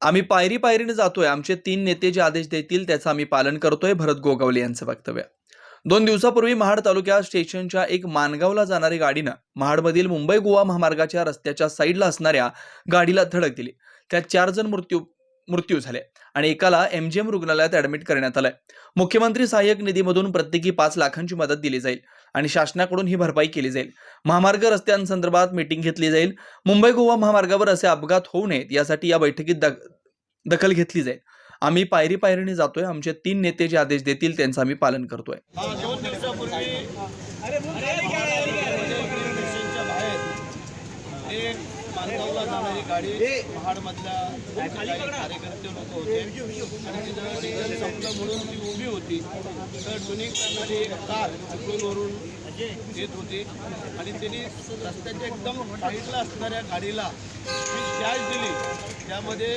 आम्ही पायरी पायरीने जातोय. आमचे तीन नेते जे आदेश देतील त्याचं आम्ही पालन करतोय भरत गोगावले यांचं वक्तव्य. दोन दिवसापूर्वी महाड तालुक्या स्टेशनच्या एक मानगावला जाणारी गाडीनं महाडमधील मुंबई गोवा महामार्गाच्या रस्त्याच्या साईडला असणाऱ्या गाडीला धडक दिली. त्यात चार जण मृत्यू मृत्यू झाले. आणि एकाला एमजीएम रुग्णालयात ऍडमिट करण्यात आलंय. मुख्यमंत्री सहाय्यक निधीमधून प्रत्येकी पाच लाखांची मदत दिली जाईल आणि शासनाकडून ही भरपाई केली जाईल. महामार्ग रस्त्यांसंदर्भात मीटिंग घेतली जाईल. मुंबई गोवा महामार्गावर असे अपघात होऊ नयेत यासाठी या बैठकीत दख- दखल घेतली जाईल. आम्ही पायरी पायरीने जातोय. आमचे तीन नेते जे आदेश देतील त्यांचं आम्ही पालन करतोय हा, दोन दिवसापूर्वी स्टेशनच्या बाहेर एक मानगावला जाणारी गाडी महाडमधल्या आमचे काही कार्यकर्ते लोक होते. आणि तिथं डिझेल संपलं म्हणून ती उभी होती तर ट्युनिंग करणारी कार चिपळूणवरून येत होती. आणि त्यांनी रस्त्याच्या एकदम साईडला असणाऱ्या गाडीला जी डॅश दिली त्यामध्ये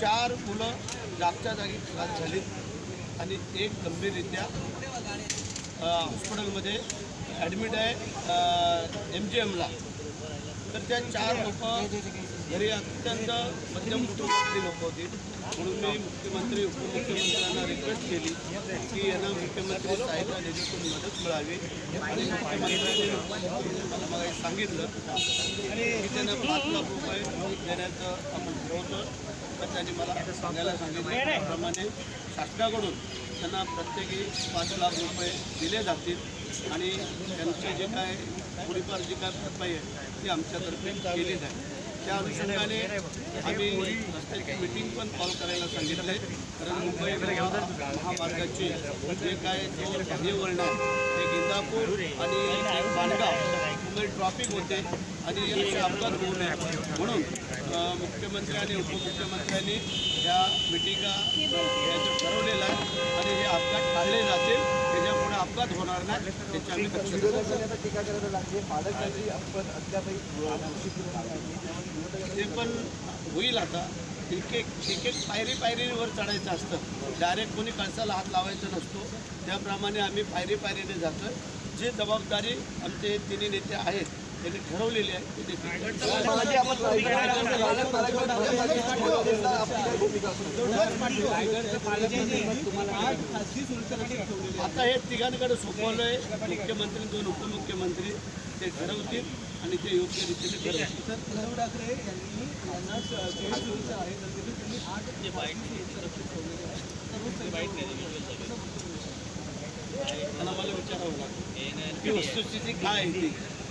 चार मुलं जागच्या जागी घात झाली आणि एक गंभीररित्या हॉस्पिटलमध्ये ॲडमिट आहे एम जी एमला तर त्या चार लोक घरी अत्यंत मध्यम कुटुंबातली लोक होती. म्हणून मी मुख्यमंत्री उपमुख्यमंत्र्यांना रिक्वेस्ट केली की यांना मुख्यमंत्री सहायता निधीतून मदत मिळावी. आणि मुख्यमंत्र्यांनी मला मग सांगितलं की त्यांना पाच लाख रुपये देण्याचं आपण ठरवतो. तर त्यांनी मला सांगायला सांगितलं त्याप्रमाणे शासनाकडून त्यांना प्रत्येकी पाच लाख रुपये दिले जातील. आणि त्यांचे जे काय थोडीफार जी काय भरपाई आहे ती आमच्यातर्फे केली जाईल. त्या अनुषंगाने आम्ही रस्त्याची मिटिंग पण कॉल करायला सांगितलं आहे कारण मुंबई महामार्गाचे जे काय जो हे वळण आहे ते गिंदापूर आणि एक माणगाव मुंबई ट्रॉफिक होते आणि असे अपघात होऊ नये. म्हणून मुख्यमंत्री आणि उपमुख्यमंत्र्यांनी या मिटिंगा ठरवलेलं अजिबात होणार नाही. त्याची आम्ही ते पण होईल आता. एक एक एक एक पायरी पायरीवर चढायचं असतं. डायरेक्ट कोणी कळसाला हात लावायचा नसतो. त्याप्रमाणे आम्ही पायरी पायरीने जातो जे जबाबदारी आमचे तिन्ही नेते आहेत त्यांनी ठरवलेली आहे. आता हे तिघांकडे सोपवलं आहे मुख्यमंत्री दोन उपमुख्यमंत्री ते ठरवतील आणि ते योग्य रीतीने ठरवतील. तर उद्धव ठाकरे यांनी त्यांनी मला विचारावं लागेल. की वस्तुस्थिती काय आहे ती?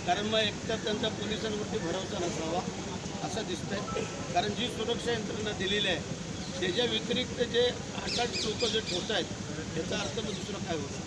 कारण मग एकतर त्यांचा पोलिसांवरती भरोसा नसावा असं दिसतंय. कारण जी सुरक्षा यंत्रणा दिलेली आहे त्याच्या व्यतिरिक्त जे आठ आठ लोक जे ठेवत आहेत याचा अर्थ मग दुसरं काय होतं